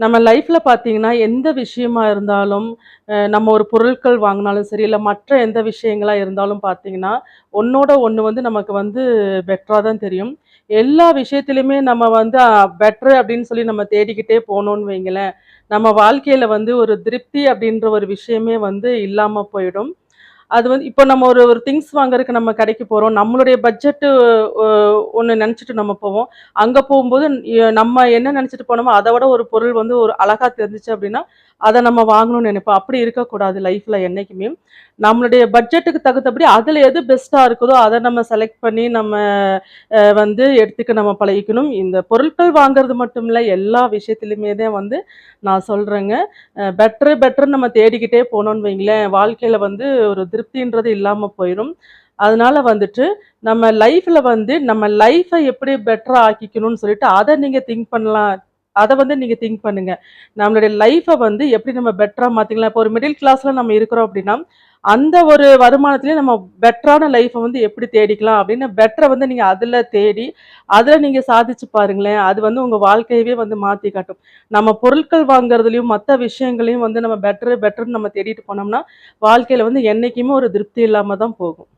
நம்ம லைஃப்பில் பார்த்தீங்கன்னா, எந்த விஷயமா இருந்தாலும், நம்ம ஒரு பொருட்கள் வாங்கினாலும் சரி, இல்லை மற்ற எந்த விஷயங்களாக இருந்தாலும் பார்த்தீங்கன்னா, ஒன்றோட ஒன்று வந்து நமக்கு வந்து பெட்டராக தான் தெரியும். எல்லா விஷயத்துலையுமே நம்ம வந்து பெட்ரு பெட்டர் அப்படின்னு சொல்லி நம்ம தேடிக்கிட்டே போனோன்னு வைங்களேன், நம்ம வாழ்க்கையில் வந்து ஒரு திருப்தி அப்படின்ற ஒரு விஷயமே வந்து இல்லாமல் போயிடும். அது வந்து இப்போ நம்ம ஒரு ஒரு திங்ஸ் வாங்குறதுக்கு நம்ம கடைக்கு போகிறோம் நம்மளுடைய பட்ஜெட்டு ஒன்று நினச்சிட்டு நம்ம போவோம். அங்கே போகும்போது நம்ம என்ன நினச்சிட்டு போனோமோ, அதை விட ஒரு பொருள் வந்து ஒரு அழகாக தெரிஞ்சிச்சு அப்படின்னா அதை நம்ம வாங்கணும்னு நினைப்போம். அப்படி இருக்கக்கூடாது லைஃப்பில் என்றைக்குமே நம்மளுடைய பட்ஜெட்டுக்கு தகுந்தபடி அதில் எது பெஸ்ட்டாக இருக்குதோ, அதை நம்ம செலக்ட் பண்ணி நம்ம வந்து எடுத்துக்க நம்ம பழகிக்கணும். இந்த பொருட்கள் வாங்குறது மட்டும் இல்லை எல்லா விஷயத்துலையுமே தான் வந்து நான் சொல்கிறேங்க பெட்ரு பெட்டரு நம்ம தேடிக்கிட்டே போனோன்னு வைங்களேன், வாழ்க்கையில் வந்து ஒரு திருப்தின்றது இல்லாம போயிரும். அதனால வந்துட்டு, நம்ம லைஃப்ல வந்து நம்ம லைஃப எப்படி பெட்டராக ஆக்கிக்கணும்னு சொல்லிட்டு, அதை நீங்க திங்க் பண்ணலாம். அத வந்து நீங்க திங்க் பண்ணுங்க. நம்மளுடைய லைஃப்பை வந்து எப்படி நம்ம பெட்டரா மாற்றிக்கலாம் இப்போ ஒரு மிடில் கிளாஸ்ல நம்ம இருக்கிறோம் அப்படின்னா, அந்த ஒரு வருமானத்திலே நம்ம பெட்டரான லைஃப்பை வந்து எப்படி தேடிக்கலாம் அப்படின்னு பெட்டரை வந்து நீங்கள் அதில் தேடி, அதில் நீங்கள் சாதிச்சு பாருங்களேன். அது வந்து உங்கள் வாழ்க்கையவே வந்து மாற்றி காட்டும். நம்ம பொருட்கள் வாங்குறதுலையும் மற்ற விஷயங்களையும் வந்து நம்ம பெட்டரு பெட்டர்னு நம்ம தேடிட்டு போனோம்னா, வாழ்க்கையில் வந்து என்றைக்குமே ஒரு திருப்தி இல்லாமல் தான் போகும்.